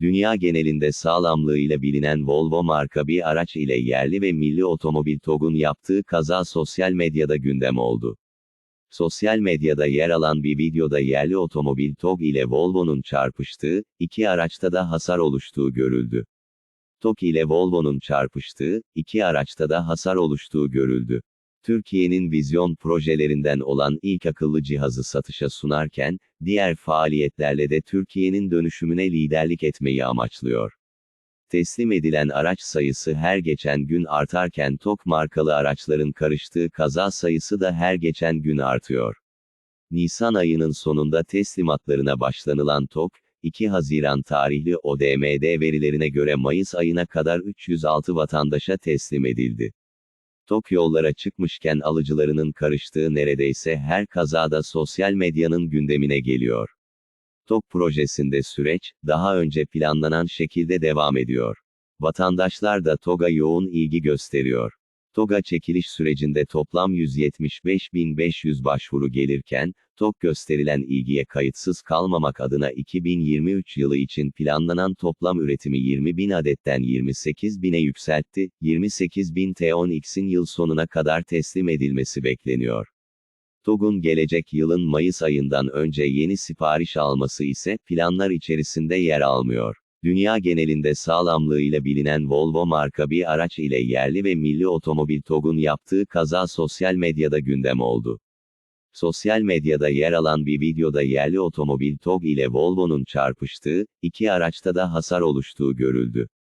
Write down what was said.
Dünya genelinde sağlamlığıyla bilinen Volvo marka bir araç ile yerli ve milli otomobil TOG'un yaptığı kaza sosyal medyada gündem oldu. Sosyal medyada yer alan bir videoda yerli otomobil TOG ile Volvo'nun çarpıştığı, iki araçta da hasar oluştuğu görüldü. TOG ile Volvo'nun çarpıştığı, iki araçta da hasar oluştuğu görüldü. Türkiye'nin vizyon projelerinden olan ilk akıllı cihazı satışa sunarken, diğer faaliyetlerle de Türkiye'nin dönüşümüne liderlik etmeyi amaçlıyor. Teslim edilen araç sayısı her geçen gün artarken TOK markalı araçların karıştığı kaza sayısı da her geçen gün artıyor. Nisan ayının sonunda teslimatlarına başlanılan TOK, 2 Haziran tarihli ODMD verilerine göre Mayıs ayına kadar 306 vatandaşa teslim edildi. TOK yollara çıkmışken alıcılarının karıştığı neredeyse her kazada sosyal medyanın gündemine geliyor. TOK projesinde süreç, daha önce planlanan şekilde devam ediyor. Vatandaşlar da TOG'a yoğun ilgi gösteriyor. TOG'a çekiliş sürecinde toplam 175.500 başvuru gelirken, TOG gösterilen ilgiye kayıtsız kalmamak adına 2023 yılı için planlanan toplam üretimi 20.000 adetten 28.000'e yükseltti, 28.000 T10X'in yıl sonuna kadar teslim edilmesi bekleniyor. TOG'un gelecek yılın Mayıs ayından önce yeni sipariş alması ise planlar içerisinde yer almıyor. Dünya genelinde sağlamlığıyla bilinen Volvo marka bir araç ile yerli ve milli otomobil TOG'un yaptığı kaza sosyal medyada gündem oldu. Sosyal medyada yer alan bir videoda yerli otomobil TOG ile Volvo'nun çarpıştığı, iki araçta da hasar oluştuğu görüldü.